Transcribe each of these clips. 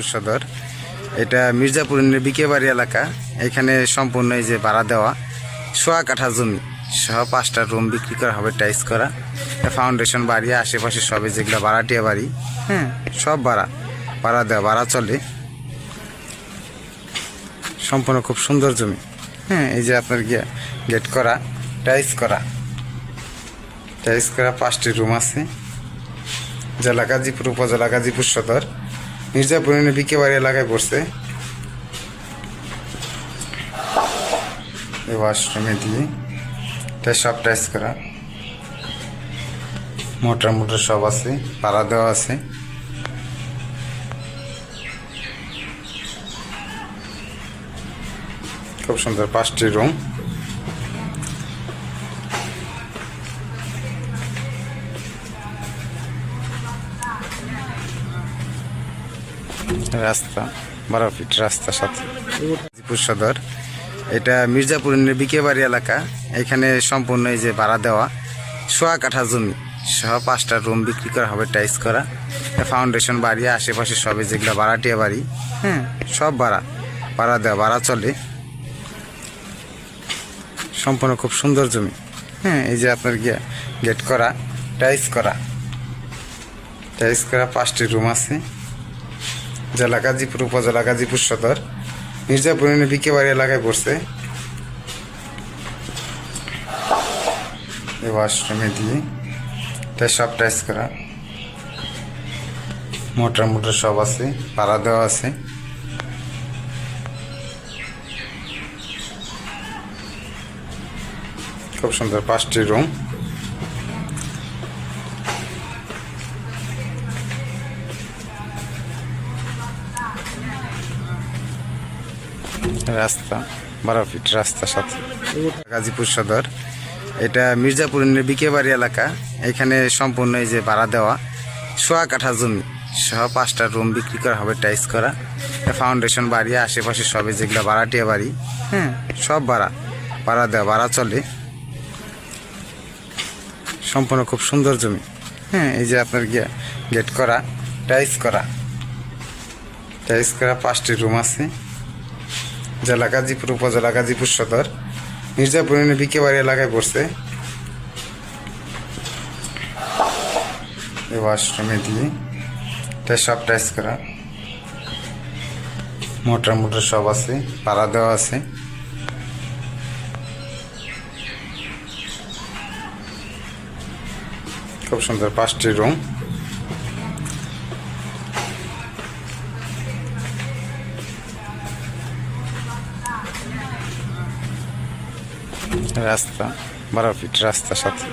গাজীপুর সদর। এটা মির্জাপুরের বিকেবাড়ি এলাকা। এখানে সম্পূর্ণ এই যে ভাড়া দেওয়া। সোয়া কাঠা জমি সহ পাঁচটা রুম বিক্রি করা হবে টাইস করা। ফাউন্ডেশন বাড়ি আশেপাশে সবে যেগুলো ভাড়াটিয়া বাড়ি হ্যাঁ। সব ভাড়া। ভাড়া দেওয়া ভাড়া চলে। সম্পূর্ণ খুব সুন্দর জমি। হ্যাঁ। এই যে আপনার গিয়ে গেট করা টাইস করা। টাইস করা পাঁচটি রুম আছে। জেলা গাজীপুর উপজেলা গাজীপুর সদর। মির্জাপুর বিকেবাড়ি এলাকায় পড়ছে। এই ওয়াশরুমে দিয়ে এটা সব টাইস করা। মোটর মোটর সব আছে, পাড়া দেওয়া আছে। খুব সুন্দর পাঁচটি রুম। রাস্তা বারো ফিট রাস্তার সাথে। গাজীপুর সদর। এটা মির্জাপুরের বিকেবাড়ি এলাকা। এখানে সম্পূর্ণ এই যে ভাড়া দেওয়া। সোয়া কাঠা জমি। সহ পাঁচটা রুম বিক্রি করা হবে টাইস করা। ফাউন্ডেশন বাড়ি, আশেপাশে সবে যেগুলো ভাড়াটিয়া বাড়ি। হ্যাঁ সব ভাড়া। ভাড়া দেওয়া, ভাড়া চলে। সম্পূর্ণ খুব সুন্দর জমি। হ্যাঁ এই যে আপনার গেট করা টাইস করা। টাইস করা পাঁচটি রুম আছে। জেলা গাজীপুর, উপজেলা গাজীপুর সদর। মির্জাপুর বিকেবাড়ি এলাকায় পড়ছে। এই ওয়াশরুমে দিয়ে এটা সব টাইস করা। মোটর মোটর সব আছে পাড়া দেওয়া আছে। খুব সুন্দর পাঁচটি রুম। রাস্তা, বারো ফিট রাস্তার সাথে। গাজীপুর সদর। এটা মির্জাপুরের বিকেবাড়ি এলাকা। এখানে সম্পূর্ণ এই যে ভাড়া দেওয়া। সোয়া কাঠা জমি সহ পাঁচটা রুম বিক্রি করা হবে টাইস করা। ফাউন্ডেশন বাড়ি, আশেপাশে সবে যেগুলো ভাড়াটিয়া বাড়ি। হ্যাঁ সব ভাড়া। ভাড়া দেওয়া, ভাড়া চলে। সম্পূর্ণ খুব সুন্দর জমি। হ্যাঁ এই যে আপনার গিয়ে গেট করা টাইস করা। টাইস করা পাঁচটি রুম আছে। জেলা গাজীপুর, উপজেলা গাজীপুর সদর। মির্জাপুর বিকেবাড়ি এলাকায় পড়ছে। এই ওয়াশরুমে দিয়ে এটা সব টাইস করা। মোটর মোটর সব আছে পাড়া দেওয়া আছে। খুব সুন্দর পাঁচটি রুম রাস্তা বারো ফিট রাস্তার সাথে।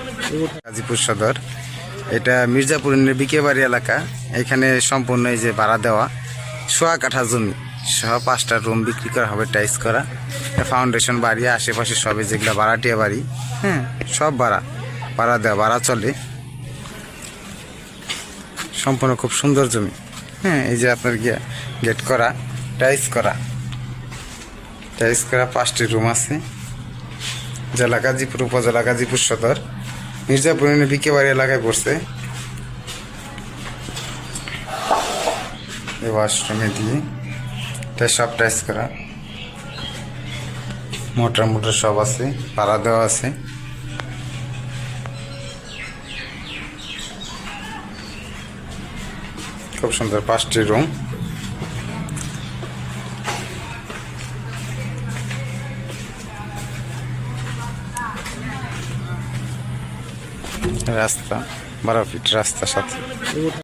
গাজীপুর সদর। এটা মির্জাপুরের বিকেবাড়ি এলাকা। এখানে সম্পূর্ণ এই যে ভাড়া দেওয়া। সোয়া কাঠা জমি। সহ পাঁচটা রুম বিক্রি করা হবে টাইস করা। ফাউন্ডেশন বাড়ি আশেপাশে সবে যেগুলো ভাড়াটিয়া বাড়ি। হ্যাঁ। সব ভাড়া। ভাড়া দেওয়া ভাড়া চলে। সম্পূর্ণ খুব সুন্দর জমি। হ্যাঁ এই যে আপনার গিয়া গেট করা টাইস করা। টাইস করা পাঁচটি রুম আছে। জেলা গাজীপুর, উপজেলা গাজীপুর সদর। মির্জাপুর বিকেবাড়ি এলাকায় পড়ছে। এই ওয়াশরুমে দিয়ে এটা সব টাইস করা। মোটর মোটর সব আছে পাড়া দেওয়া আছে। খুব সুন্দর পাঁচটি রুম। রাস্তা বারো ফিট রাস্তার সাথে